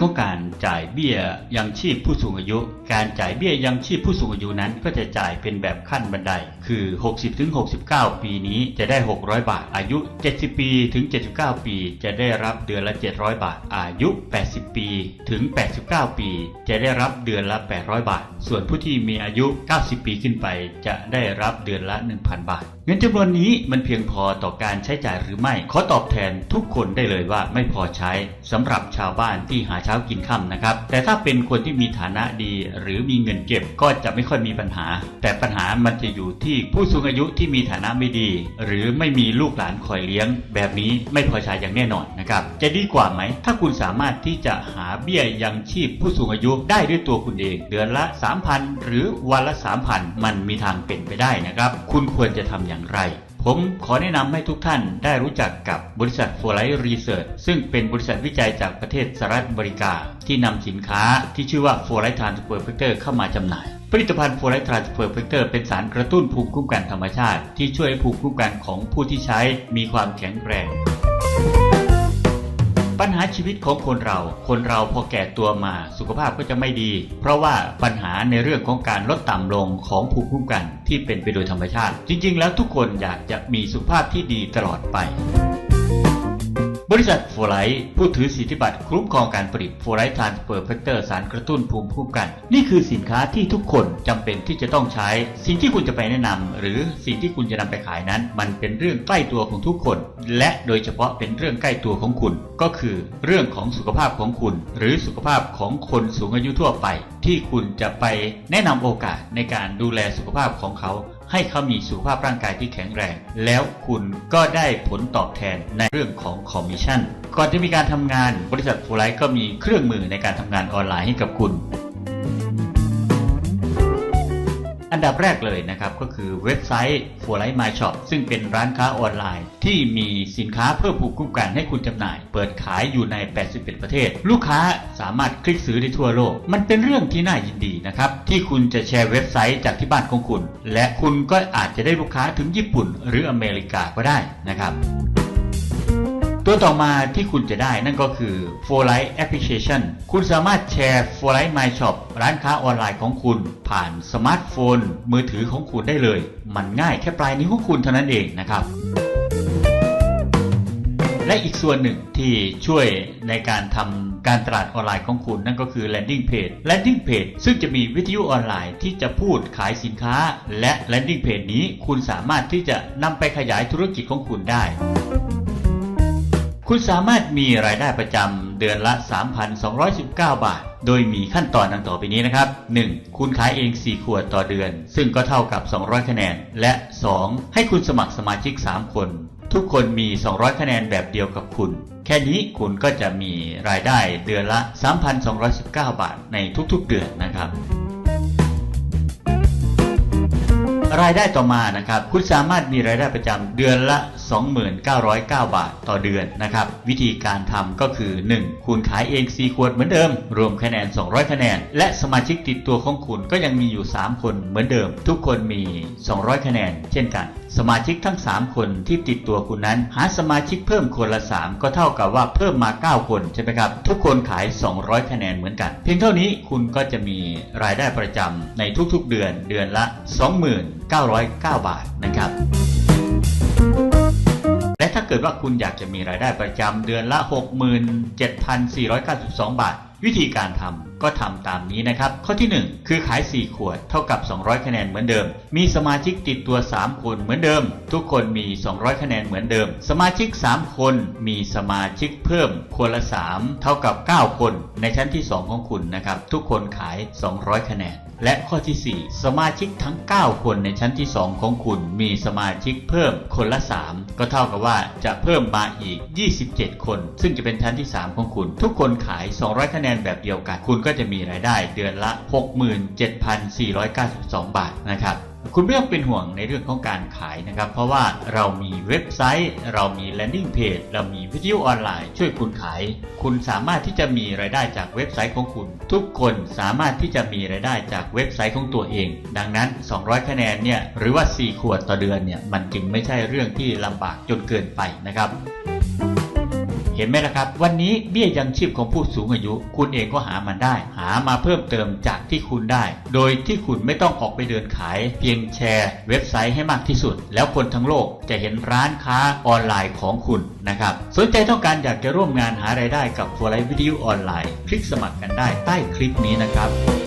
ของการจ่ายเบี้ยยังชีพผู้สูงอายุ การจ่ายเบี้ยยังชีพผู้สูงอายุนั้นก็จะจ่ายเป็นแบบขั้นบันได คือ 60-69 ปีนี้จะได้ 600 บาท อายุ 70 ปีถึง 79 ปี จะได้รับเดือนละ 700 บาท อายุ 80 ปีถึง 89 ปี จะได้รับเดือนละ 800 บาท ส่วนผู้ที่มีอายุ 90 ปีขึ้นไป จะได้รับเดือนละ 1,000 บาท งินจำนวนนี้มันเพียงพอต่อการใช้จ่ายหรือไม่ ขอตอบแทนทุกคนได้เลยว่าไม่พอใช้สำหรับชาวบ้านที่หาเช้ากินค่ำนะครับ แต่ถ้าเป็นคนที่มีฐานะดี หรือมีเงินเก็บก็จะไม่ค่อยมีปัญหา แต่ปัญหามันจะอยู่ที่ผู้สูงอายุที่มีฐานะไม่ดี หรือไม่มีลูกหลานคอยเลี้ยง แบบนี้ไม่พอใช้อย่างแน่นอนนะครับจะดีกว่าไหม ถ้าคุณสามารถที่จะหาเบี้ยยังชีพผู้สูงอายุได้ด้วยตัวคุณเอง เดือนละ 3,000 หรือวันละ 3,000 มันมีทางเป็นไปได้นะครับ คุณควรจะทำอย่างไร ผมขอแนะนำให้ทุกท่านได้รู้จักกับบริษัทโฟร์ไลท์รีเสิร์ชซึ่งเป็นบริษัทวิจัยจากประเทศสหรัฐอเมริกา ที่นำสินค้าที่ชื่อว่า For Life Transfer Factor เข้ามาจำหน่ายผลิตภัณฑ์ For Life Transfer Factor เป็นสารกระตุ้นภูมิคุ้มกันธรรมชาติ ที่ช่วยให้ภูมิคุ้มกันของผู้ที่ใช้มีความแข็งแกร่ง ปัญหาชีวิตของคนเรา คนเราพอแก่ตัวมาสุขภาพก็จะไม่ดี เพราะว่าปัญหาในเรื่องของการลดต่ำลงของภูมิคุ้มกันที่เป็นไปโดยธรรมชาติ จริงๆ แล้วทุกคนอยากจะมีสุขภาพที่ดีตลอดไป บริษัทโฟไลท์ผู้ถือสิทธิบัตรคุ้มครองการผลิตโฟไลท์ทานสเฟอร์แฟกเตอร์สารกระตุ้นภูมิคุ้มกัน นี่คือสินค้าที่ทุกคนจำเป็นที่จะต้องใช้ สิ่งที่คุณจะไปแนะนำหรือสิ่งที่คุณจะนำไปขายนั้น มันเป็นเรื่องใกล้ตัวของทุกคน และโดยเฉพาะเป็นเรื่องใกล้ตัวของคุณ ก็คือเรื่องของสุขภาพของคุณ หรือสุขภาพของคนสูงอายุทั่วไป ที่คุณจะไปแนะนำโอกาสในการดูแลสุขภาพของเขา ให้เขามีสุขภาพร่างกายที่แข็งแรง แล้วคุณก็ได้ผลตอบแทนในเรื่องของคอมมิชชั่น ก่อนจะมีการทำงานบริษัทฟูไลท์ก็มีเครื่องมือในการทำงานออนไลน์ให้กับคุณ อันดับแรกเลยนะครับก็คือเว็บไซต์ f o r l i g h t My Shop ซึ่งเป็นร้านค้าออนไลน์ ที่มีสินค้าเพื่อผูกคุ้มกันให้คุณจำหน่าย เปิดขายอยู่ใน 81 ประเทศ ลูกค้าสามารถคลิกซื้อได้ทั่วโลก มันเป็นเรื่องที่น่ายินดีนะครับที่คุณจะแชร์เว็บไซต์จากที่บ้านของคุณ และคุณก็อาจจะได้ลูกค้าถึงญี่ปุ่น หรืออเมริกาก็ได้นะครับ ตัวต่อมาที่คุณจะได้นั่นก็คือ f o r l i g h t Application คุณสามารถแชร์ f o r l i g h t My Shop ร้านค้าออนไลน์ของคุณ ผ่านสมาร์ทโฟน มือถือของคุณได้เลย มันง่ายแค่ปลายนิ้วของคุณเท่านั้นเองนะครับและอีกส่วนหนึ่งที่ช่วยในการทำการตลาดออนไลน์ของคุณนั่นก็คือ Landing Page Landing Page ซึ่งจะมีวิทยุออนไลน์ที่จะพูดขายสินค้า และ Landing Page นี้คุณสามารถที่จะนำไปขยายธุรกิจของคุณได้ คุณสามารถมีรายได้ประจำเดือนละ 3,219 บาท โดยมีขั้นตอนดังต่อไปนี้นะครับ 1. คุณขายเอง 4 ขวดต่อเดือน ซึ่งก็เท่ากับ 200 คะแนน และ 2. ให้คุณสมัครสมาชิก 3 คน ทุกคนมี 200 คะแนนแบบเดียวกับคุณ แค่นี้คุณก็จะมีรายได้เดือนละ 3,219 บาทในทุกๆ เดือนนะครับ รายได้ต่อมานะครับ คุณสามารถมีรายได้ประจำเดือนละ2909 บาทต่อเดือนนะครับ วิธีการทำก็คือ 1. คุณขายเอง 4 ขวดเหมือนเดิม รวมคะแนน 200 คะแนน และสมาชิกติดตัวของคุณก็ยังมีอยู่ 3 คนเหมือนเดิม ทุกคนมี 200 คะแนน เช่นกัน สมาชิกทั้ง 3 คนที่ติดตัวคุณนั้น หาสมาชิกเพิ่มคนละ 3 ก็เท่ากับว่าเพิ่มมา 9 คนใช่ไหมครับ ทุกคนขาย 200 คะแนนเหมือนกัน เพียงเท่านี้คุณก็จะมีรายได้ประจำในทุกๆเดือนเดือนละ909 บาทนะครับ และถ้าเกิดว่าคุณอยากจะมีรายได้ประจำเดือนละ 67,492 บาท วิธีการทำก็ทำตามนี้นะครับ ข้อที่ 1 คือขาย 4 ขวดเท่ากับ 200 คะแนนเหมือนเดิม มีสมาชิกติดตัว 3 คนเหมือนเดิม ทุกคนมี 200 คะแนนเหมือนเดิม สมาชิก 3 คนมีสมาชิกเพิ่มคนละ 3 เท่ากับ 9 คน ในชั้นที่ 2 ของคุณนะครับ ทุกคนขาย 200 คะแนน และข้อที่ 4 สมาชิกทั้ง 9 คนในชั้นที่ 2 ของคุณมีสมาชิกเพิ่มคนละ 3 ก็เท่ากับว่าจะเพิ่มมาอีก 27 คน ซึ่งจะเป็นชั้นที่ 3 ของคุณ ทุกคนขาย 200 คะแนนแบบเดียวกัน คุณก็จะมีรายได้เดือนละ 67,492 บาทนะครับ คุณไม่ต้องเป็นห่วงในเรื่องของการขายนะครับ เพราะว่าเรามีเว็บไซต์ เรามี landing page เรามีวิทยุออนไลน์ช่วยคุณขาย คุณสามารถที่จะมีรายได้จากเว็บไซต์ของคุณ ทุกคนสามารถที่จะมีรายได้จากเว็บไซต์ของตัวเอง ดังนั้น 200 คะแนนเนี่ยหรือว่า 4 ขวดต่อเดือนเนี่ยมันจึงไม่ใช่เรื่องที่ลำบากจนเกินไปนะครับ ห็นไหมล่ะครับ วันนี้เบี้ยยังชีพของผู้สูงอายุ คุณเองก็หามันได้ หามาเพิ่มเติมจากที่คุณได้ โดยที่คุณไม่ต้องออกไปเดินขาย เพียงแชร์เว็บไซต์ให้มากที่สุด แล้วคนทั้งโลกจะเห็นร้านค้าออนไลน์ของคุณนะครับ สนใจต้องการอยากจะร่วมงานหารายได้กับ For Life Video ออนไลน์ คลิกสมัครกันได้ใต้คลิปนี้นะครับ